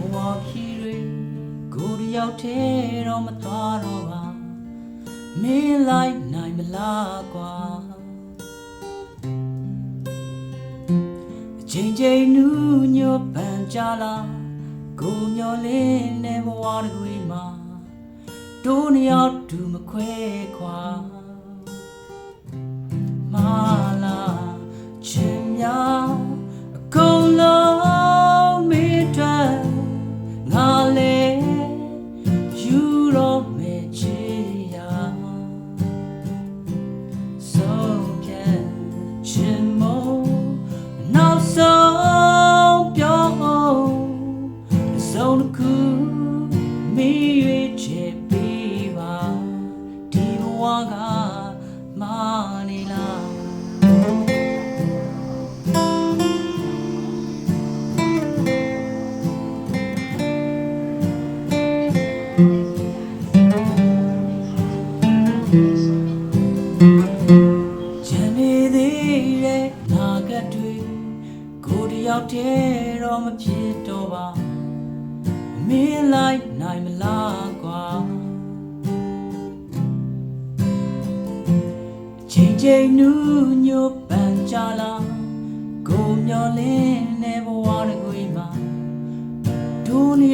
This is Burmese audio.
ဘဝခီတွေကိုတယောက်တည်းတော့မသွားတော့ပါမင်းလိုက်နိုင်မလားကွာအချိန်ချိန်နူးညွတ်ပန်ကြလားကိုမျောလင်းတဲ့ဘဝတွေမှာတို့နှစ်ယောက်တူမခွဲခွာ မိရွေချေပေးပါဒီဘဝကမာနေလားချန်နေသေးတဲ့နာကတွေကိုယ်တယောက်တည်းတော့မဖြစ်တော့ပါ မင်းလိုက်နိုင်မလားကွာအချိန်ချင်းနူးညို့ပန်ကြလာကိုမျောလင်းနေဘဝတစ်ခွေမှာဒုနှ